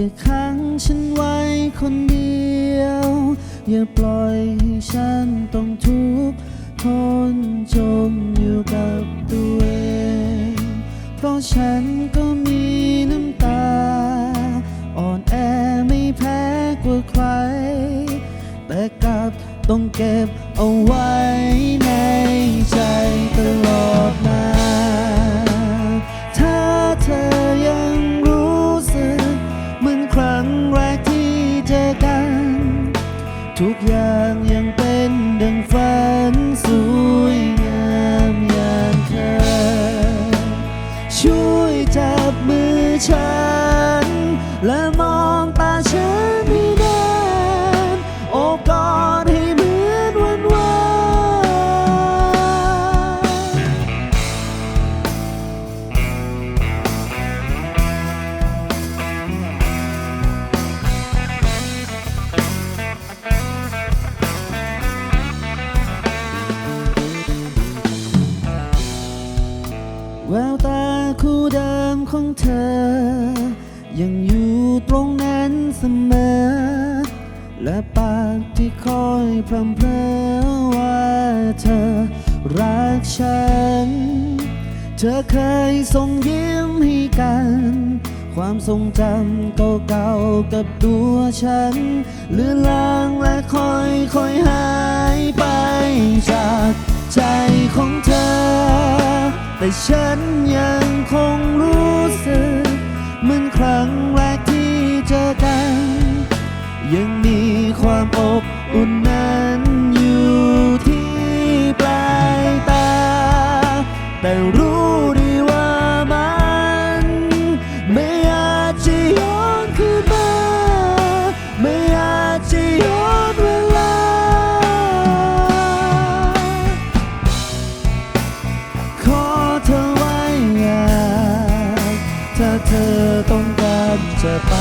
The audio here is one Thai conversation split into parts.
อย่าขังฉันไว้คนเดียว อย่าปล่อยให้ฉันต้องทุกข์ทนจมอยู่กับตัวเอง เพราะฉันก็มีน้ำตา อ่อนแอไม่แพ้กว่าใคร แต่กลับต้องเก็บเอาไว้ ทุกอย่างยังเป็นดังฝันสวยงามอย่างเคยช่วยจับมือฉัน และมองตาฉัน แววตาคู่เดิมของเธอ ยังอยู่ตรงนั้นเสมอ และปากที่คอยพรำเพรอว่าเธอรักฉัน เธอเคยส่งยิ้มให้กัน ความทรงจำเก่าๆกับตัวฉันเลือนลางและค่อยๆหายไปจากใจ แต่ฉันยังคงรู้สึกเหมือนครั้งแรกที่เจอกัน ยังมีความอบอุ่นนั้นอยู่ที่ปลายตา แต่รู้ เธอต้องการจะไป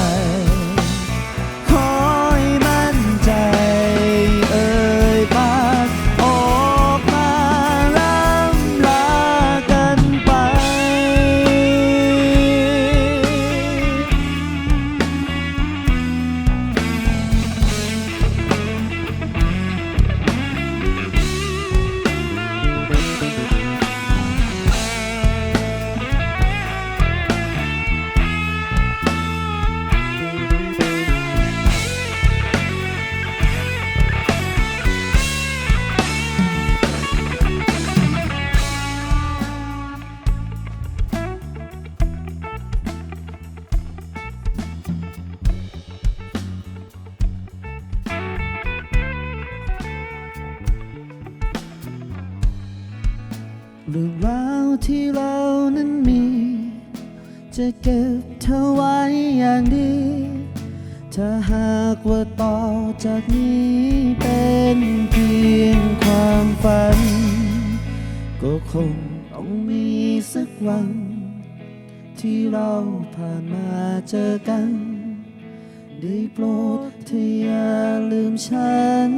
เรื่องราวที่เรานั้นมี จะเก็บเธอไว้อย่างดี ถ้าหากว่าต่อจากนี้เป็นเพียงความฝัน ก็คงต้องมีสักวัน ที่เราผ่านมาเจอกัน ได้โปรดเธออย่าลืมฉัน